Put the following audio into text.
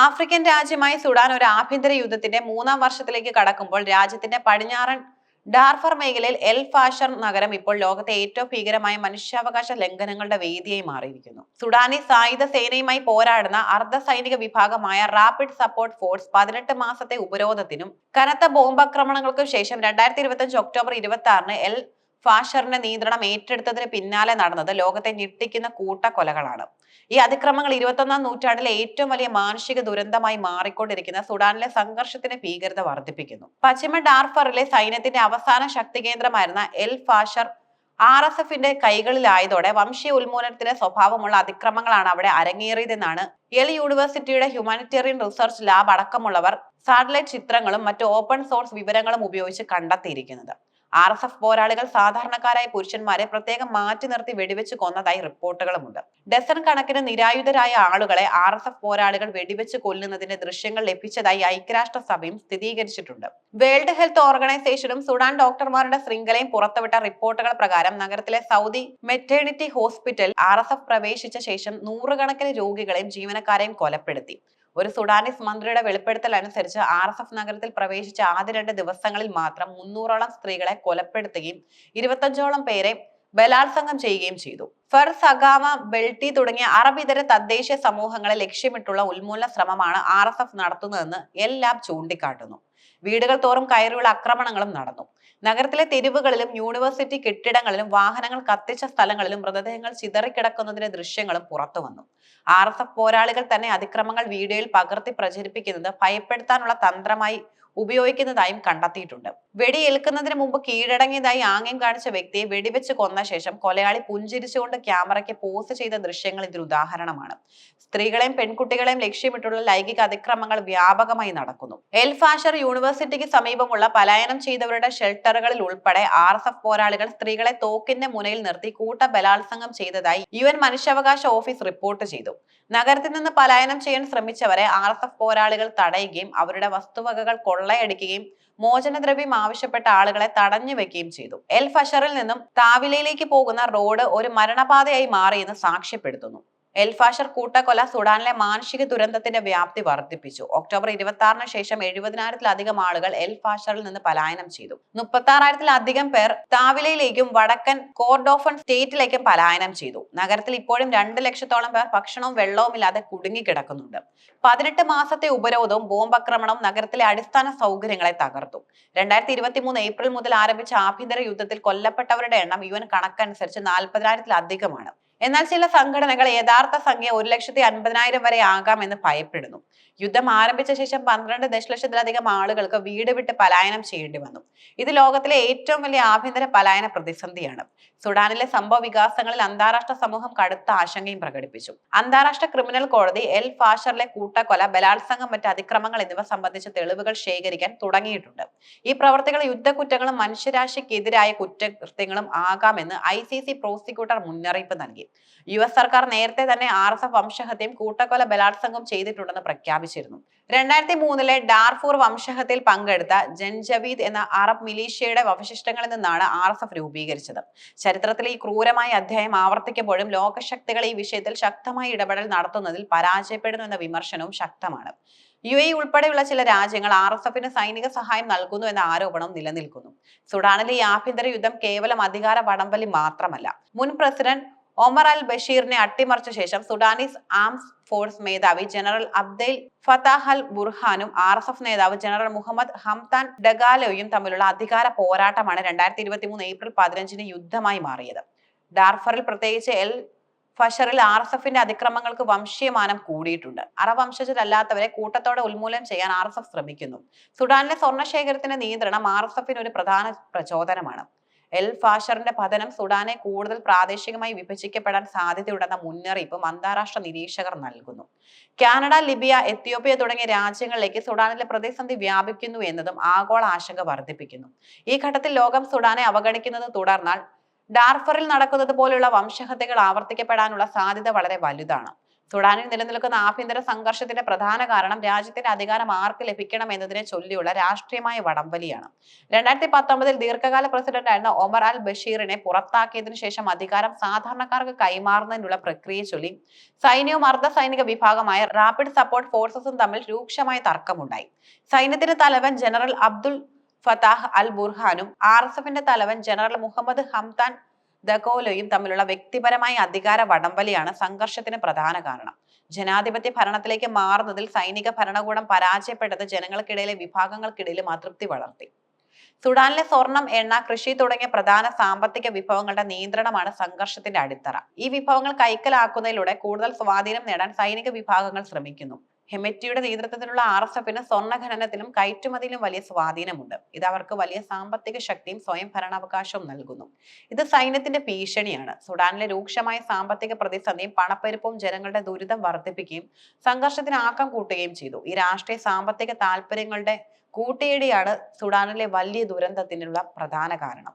African രാജ്യമായി Sudan ഒരു ആഭ്യന്തര യുദ്ധത്തിന്റെ മൂന്നാം വർഷത്തിലേക്ക് കടക്കുമ്പോൾ രാജ്യത്തിന്റെ പടിഞ്ഞാറൻ ഡാർഫർ മേഖലയിൽ എൽ ഫാഷർ നഗരം ഇപ്പോൾ ലോകത്തെ ഏറ്റവും ഭീകരമായ മനുഷ്യാവകാശ ലംഘനങ്ങളുടെ വേദിയായി മാറിയിരിക്കുന്നു. സുഡാനി സായുധ സേനയുമായി പോരാടുന്ന അർദ്ധ സൈനിക വിഭാഗമായ റാപ്പിഡ് സപ്പോർട്ട് ഫോഴ്സ് പതിനെട്ട് മാസത്തെ ഉപരോധത്തിനും കനത്ത ബോംബാക്രമണങ്ങൾക്കും ശേഷം രണ്ടായിരത്തി ഇരുപത്തി ഒക്ടോബർ ഇരുപത്തി ആറിന് എൽ ഫാഷറിന്റെ നിയന്ത്രണം ഏറ്റെടുത്തതിന് പിന്നാലെ നടന്നത് ലോകത്തെ ഞെട്ടിക്കുന്ന കൂട്ടക്കൊലകളാണ്. ഈ അതിക്രമങ്ങൾ ഇരുപത്തൊന്നാം നൂറ്റാണ്ടിലെ ഏറ്റവും വലിയ മാനുഷിക ദുരന്തമായി മാറിക്കൊണ്ടിരിക്കുന്ന സുഡാനിലെ സംഘർഷത്തിന്റെ ഭീകരത വർദ്ധിപ്പിക്കുന്നു. പശ്ചിമ ഡാർഫറിലെ സൈന്യത്തിന്റെ അവസാന ശക്തി കേന്ദ്രമായിരുന്ന എൽ ഫാഷർ ആർ എസ് എഫിന്റെ കൈകളിലായതോടെ വംശീയ ഉന്മൂലനത്തിന്റെ സ്വഭാവമുള്ള അതിക്രമങ്ങളാണ് അവിടെ അരങ്ങേറിയതെന്നാണ് എൽ യൂണിവേഴ്സിറ്റിയുടെ ഹ്യൂമാനിറ്റേറിയൻ റിസർച്ച് ലാബ് അടക്കമുള്ളവർ സാറ്റലൈറ്റ് ചിത്രങ്ങളും മറ്റ് ഓപ്പൺ സോഴ്സ് വിവരങ്ങളും ഉപയോഗിച്ച് കണ്ടെത്തിയിരിക്കുന്നത്. ആർ എസ് എഫ് പോരാളികൾ സാധാരണക്കാരായ പുരുഷന്മാരെ പ്രത്യേകം മാറ്റി നിർത്തി വെടിവെച്ച് കൊന്നതായി റിപ്പോർട്ടുകളുമുണ്ട്. ഡസൺ കണക്കിന് നിരായുധരായ ആളുകളെ ആർ എസ് എഫ് പോരാളികൾ വെടിവെച്ച് കൊല്ലുന്നതിന്റെ ദൃശ്യങ്ങൾ ലഭിച്ചതായി ഐക്യരാഷ്ട്രസഭയും സ്ഥിരീകരിച്ചിട്ടുണ്ട്. വേൾഡ് ഹെൽത്ത് ഓർഗനൈസേഷനും സുഡാൻ ഡോക്ടർമാരുടെ ശൃംഖലയും പുറത്തുവിട്ട റിപ്പോർട്ടുകൾ പ്രകാരം നഗരത്തിലെ സൗദി മെറ്റേണിറ്റി ഹോസ്പിറ്റൽ ആർ പ്രവേശിച്ച ശേഷം നൂറുകണക്കിന് രോഗികളെയും ജീവനക്കാരെയും കൊലപ്പെടുത്തി. ഒരു സുഡാനിസ് മന്ത്രിയുടെ വെളിപ്പെടുത്തൽ അനുസരിച്ച് ആർ എസ് എഫ് നഗരത്തിൽ പ്രവേശിച്ച ആദ്യ രണ്ട് ദിവസങ്ങളിൽ മാത്രം മുന്നൂറോളം സ്ത്രീകളെ കൊലപ്പെടുത്തുകയും ഇരുപത്തഞ്ചോളം പേരെ ബലാത്സംഗം ചെയ്യുകയും ചെയ്തു. ഫർ സഗാമ ബെൽട്ടി തുടങ്ങിയ അറബിതര തദ്ദേശ സമൂഹങ്ങളെ ലക്ഷ്യമിട്ടുള്ള ഉന്മൂലന ശ്രമമാണ് ആർ എസ് എഫ് നടത്തുന്നതെന്ന് എല്ലാം ചൂണ്ടിക്കാട്ടുന്നു. വീടുകൾ തോറും കയറിയുള്ള ആക്രമണങ്ങളും നടന്നു. നഗരത്തിലെ തെരുവുകളിലും യൂണിവേഴ്സിറ്റി കെട്ടിടങ്ങളിലും വാഹനങ്ങൾ കത്തിച്ച സ്ഥലങ്ങളിലും മൃതദേഹങ്ങൾ ചിതറിക്കിടക്കുന്നതിന്റെ ദൃശ്യങ്ങളും പുറത്തു വന്നു ആർ എസ് എഫ് പോരാളികൾ തന്നെ അതിക്രമങ്ങൾ വീഡിയോയിൽ പകർത്തി പ്രചരിപ്പിക്കുന്നത് ഭയപ്പെടുത്താനുള്ള തന്ത്രമായി ഉപയോഗിക്കുന്നതായും കണ്ടെത്തിയിട്ടുണ്ട്. വെടിയേൽക്കുന്നതിന് മുമ്പ് കീഴടങ്ങിയതായി ആംഗ്യം കാണിച്ച വ്യക്തിയെ വെടിവെച്ച് കൊന്ന ശേഷം കൊലയാളി പുഞ്ചിരിച്ചുകൊണ്ട് ക്യാമറയ്ക്ക് പോസ്റ്റ് ചെയ്ത ദൃശ്യങ്ങൾ ഇതിന് ഉദാഹരണമാണ്. സ്ത്രീകളെയും പെൺകുട്ടികളെയും ലക്ഷ്യമിട്ടുള്ള ലൈംഗിക അതിക്രമങ്ങൾ വ്യാപകമായി നടക്കുന്നു. എൽ ഫാഷർ യൂണിവേഴ്സിറ്റിക്ക് സമീപമുള്ള പലായനം ചെയ്തവരുടെ ഷെൽട്ടറുകളിൽ ഉൾപ്പെടെ ആർ എസ് എഫ് പോരാളികൾ സ്ത്രീകളെ തോക്കിന്റെ മുനയിൽ നിർത്തി കൂട്ട ബലാത്സംഗം ചെയ്തതായി യു എൻ മനുഷ്യാവകാശ ഓഫീസ് റിപ്പോർട്ട് ചെയ്തു. നഗരത്തിൽ നിന്ന് പലായനം ചെയ്യാൻ ശ്രമിച്ചവരെ ആർ എസ് എഫ് പോരാളികൾ തടയുകയും അവരുടെ വസ്തുവകകൾ കൊള്ളയടിക്കുകയും മോചനദ്രവ്യം ആവശ്യപ്പെട്ട ആളുകളെ തടഞ്ഞു വെക്കുകയും ചെയ്തു. എൽ ഫഷറിൽ നിന്നും താവിലയിലേക്ക് പോകുന്ന റോഡ് ഒരു മരണപാതയായി മാറിയെന്ന് സാക്ഷ്യപ്പെടുത്തുന്നു. എൽഫാഷർ കൂട്ടക്കൊല സുഡാനിലെ മാനുഷിക ദുരന്തത്തിന്റെ വ്യാപ്തി വർദ്ധിപ്പിച്ചു. ഒക്ടോബർ ഇരുപത്തി ആറിന് ശേഷം എഴുപതിനായിരത്തിലധികം ആളുകൾ എൽഫാഷറിൽ നിന്ന് പലായനം ചെയ്തു. മുപ്പത്തി ആറായിരത്തിലധികം പേർ താവിലയിലേക്കും വടക്കൻ കോർഡോഫൺ സ്റ്റേറ്റിലേക്കും പലായനം ചെയ്തു. നഗരത്തിൽ ഇപ്പോഴും രണ്ട് ലക്ഷത്തോളം പേർ ഭക്ഷണവും വെള്ളവും ഇല്ലാതെ കുടുങ്ങിക്കിടക്കുന്നുണ്ട്. പതിനെട്ട് മാസത്തെ ഉപരോധവും ബോംബാക്രമണവും നഗരത്തിലെ അടിസ്ഥാന സൗകര്യങ്ങളെ തകർത്തു. രണ്ടായിരത്തി ഇരുപത്തി മൂന്ന് ഏപ്രിൽ മുതൽ ആരംഭിച്ച ആഭ്യന്തര യുദ്ധത്തിൽ കൊല്ലപ്പെട്ടവരുടെ എണ്ണം യു എൻ കണക്കനുസരിച്ച് നാൽപ്പതിനായിരത്തിലധികമാണ്. എന്നാൽ ചില സംഘടനകൾ യഥാർത്ഥ സംഖ്യ ഒരു ലക്ഷത്തി അൻപതിനായിരം വരെ ആകാമെന്ന് ഭയപ്പെടുന്നു. യുദ്ധം ആരംഭിച്ച ശേഷം പന്ത്രണ്ട് ദശലക്ഷത്തിലധികം ആളുകൾക്ക് വീട് വിട്ട് പലായനം ചെയ്യേണ്ടി വന്നു. ഇത് ലോകത്തിലെ ഏറ്റവും വലിയ ആഭ്യന്തര പലായന പ്രതിസന്ധിയാണ്. സുഡാനിലെ സംഭവ വികാസങ്ങളിൽ അന്താരാഷ്ട്ര സമൂഹം കടുത്ത ആശങ്കയും പ്രകടിപ്പിച്ചു. അന്താരാഷ്ട്ര ക്രിമിനൽ കോടതി എൽ ഫാഷറിലെ കൂട്ടക്കൊല ബലാത്സംഗം മറ്റ് അതിക്രമങ്ങൾ എന്നിവ സംബന്ധിച്ച തെളിവുകൾ ശേഖരിക്കാൻ തുടങ്ങിയിട്ടുണ്ട്. ഈ പ്രവർത്തികൾ യുദ്ധക്കുറ്റങ്ങളും മനുഷ്യരാശിക്കെതിരായ കുറ്റകൃത്യങ്ങളും ആകാമെന്ന് ഐ സി സി പ്രോസിക്യൂട്ടർ മുന്നറിയിപ്പ് നൽകി. യു എസ് സർക്കാർ നേരത്തെ തന്നെ ആർ എസ് എഫ് വംശഹത്യയും കൂട്ടക്കൊല ബലാത്സംഗം ചെയ്തിട്ടുണ്ടെന്ന് പ്രഖ്യാപിച്ചിരുന്നു. രണ്ടായിരത്തി മൂന്നിലെ ഡാർഫൂർ വംശഹത്യയിൽ പങ്കെടുത്ത ജൻജവീദ് എന്ന അറബ് മിലീഷ്യയുടെ അവശിഷ്ടങ്ങളിൽ നിന്നാണ് ആർ എസ് എഫ് രൂപീകരിച്ചത്. ചരിത്രത്തിലെ ഈ ക്രൂരമായ അധ്യായം ആവർത്തിക്കുമ്പോഴും ലോകശക്തികൾ ഈ വിഷയത്തിൽ ശക്തമായ ഇടപെടൽ നടത്തുന്നതിൽ പരാജയപ്പെടുന്നു എന്ന വിമർശനവും ശക്തമാണ്. യു എ ഉൾപ്പെടെയുള്ള ചില രാജ്യങ്ങൾ ആർ എസ് എഫിന് സൈനിക സഹായം നൽകുന്നു എന്ന ആരോപണം നിലനിൽക്കുന്നു. സുഡാനിലെ ഈ ആഭ്യന്തര യുദ്ധം കേവലം അധികാര വടംവലി മാത്രമല്ല. മുൻ പ്രസിഡന്റ് ഒമർ അൽ ബഷീറിനെ അട്ടിമറിച്ച ശേഷം സുഡാനീസ് ആംസ് ഫോഴ്സ് മേധാവി ജനറൽ അബ്ദൽ ഫതാഹൽ ബുർഹാനും ആർ എസ് എഫ് നേതാവ് ജനറൽ മുഹമ്മദ് ഹംതാൻ ഡഗാലോയും തമ്മിലുള്ള അധികാര പോരാട്ടമാണ് രണ്ടായിരത്തി ഇരുപത്തി മൂന്ന് ഏപ്രിൽ പതിനഞ്ചിന് യുദ്ധമായി മാറിയത്. ഡാർഫറിൽ പ്രത്യേകിച്ച് എൽ ഫഷറിൽ ആർ എസ് എഫിന്റെ അതിക്രമങ്ങൾക്ക് വംശീയമാനം കൂടിയിട്ടുണ്ട്. അറവംശജരല്ലാത്തവരെ കൂട്ടത്തോടെ ഉന്മൂലനം ചെയ്യാൻ ആർ എസ് എഫ് ശ്രമിക്കുന്നു. സുഡാനിലെ സ്വർണശേഖരത്തിന്റെ നിയന്ത്രണം ആർ എസ് എഫിന് ഒരു പ്രധാന പ്രചോദനമാണ്. എൽ ഫാഷറിന്റെ പതനം സുഡാനെ കൂടുതൽ പ്രാദേശികമായി വിഭജിക്കപ്പെടാൻ സാധ്യതയുണ്ടെന്ന മുന്നറിയിപ്പും അന്താരാഷ്ട്ര നിരീക്ഷകർ നൽകുന്നു. കാനഡ ലിബിയ എത്യോപ്യ തുടങ്ങിയ രാജ്യങ്ങളിലേക്ക് സുഡാനിലെ പ്രതിസന്ധി വ്യാപിക്കുന്നു എന്നതും ആഗോള ആശങ്ക വർദ്ധിപ്പിക്കുന്നു. ഈ ഘട്ടത്തിൽ ലോകം സുഡാനെ അവഗണിക്കുന്നത് തുടർന്നാൽ ഡാർഫറിൽ നടക്കുന്നത് പോലെയുള്ള വംശഹത്യകൾ ആവർത്തിക്കപ്പെടാനുള്ള സാധ്യത വളരെ വലുതാണ്. സുഡാനിൽ നിലനിൽക്കുന്ന ആഭ്യന്തര സംഘർഷത്തിന്റെ പ്രധാന കാരണം രാജ്യത്തിന്റെ അധികാരം ആർക്ക് ലഭിക്കണം എന്നതിനെ ചൊല്ലിയുള്ള രാഷ്ട്രീയമായ വടംവലിയാണ്. രണ്ടായിരത്തി പത്തൊമ്പതിൽ ദീർഘകാല പ്രസിഡന്റായിരുന്ന ഒമർ അൽ ബഷീറിനെ പുറത്താക്കിയതിനു ശേഷം അധികാരം സാധാരണക്കാർക്ക് കൈമാറുന്നതിനുള്ള പ്രക്രിയ ചൊല്ലി സൈന്യവും അർദ്ധ സൈനിക വിഭാഗമായ റാപ്പിഡ് സപ്പോർട്ട് ഫോഴ്സസും തമ്മിൽ രൂക്ഷമായ തർക്കമുണ്ടായി. സൈന്യത്തിന്റെ തലവൻ ജനറൽ അബ്ദുൽ ഫതാഹ് അൽ ബുർഹാനും ആർ എസ് എഫിന്റെ തലവൻ ജനറൽ മുഹമ്മദ് ഹംദാൻ ദഗോലയും തമ്മിലുള്ള വ്യക്തിപരമായ അധികാര വടംവലിയാണ് സംഘർഷത്തിന് പ്രധാന കാരണം. ജനാധിപത്യ ഭരണത്തിലേക്ക് മാറുന്നതിൽ സൈനിക ഭരണകൂടം പരാജയപ്പെട്ടത് ജനങ്ങൾക്കിടയിലെ വിഭാഗങ്ങൾക്കിടയിലും അതൃപ്തി വളർത്തി. സുഡാനിലെ സ്വർണം എണ്ണ കൃഷി തുടങ്ങിയ പ്രധാന സാമ്പത്തിക വിഭവങ്ങളുടെ നിയന്ത്രണമാണ് സംഘർഷത്തിന്റെ അടിത്തറ. ഈ വിഭവങ്ങൾ കൈക്കലാക്കുന്നതിലൂടെ കൂടുതൽ സ്വാധീനം നേടാൻ സൈനിക വിഭാഗങ്ങൾ ശ്രമിക്കുന്നു. ഹെമറ്റിയുടെ നേതൃത്വത്തിലുള്ള ആർ എസ് എഫിന് സ്വർണഖനനത്തിലും കയറ്റുമതിയിലും വലിയ സ്വാധീനമുണ്ട്. ഇത് അവർക്ക് വലിയ സാമ്പത്തിക ശക്തിയും സ്വയം ഭരണാവകാശവും നൽകുന്നു. ഇത് സൈന്യത്തിന്റെ ഭീഷണിയാണ്. സുഡാനിലെ രൂക്ഷമായ സാമ്പത്തിക പ്രതിസന്ധിയും പണപ്പെരുപ്പവും ജനങ്ങളുടെ ദുരിതം വർദ്ധിപ്പിക്കുകയും സംഘർഷത്തിന് ആക്കം കൂട്ടുകയും ചെയ്തു. ഈ രാഷ്ട്രീയ സാമ്പത്തിക താല്പര്യങ്ങളുടെ കൂട്ടിയിടിയാണ് സുഡാനിലെ വലിയ ദുരന്തത്തിനുള്ള പ്രധാന കാരണം.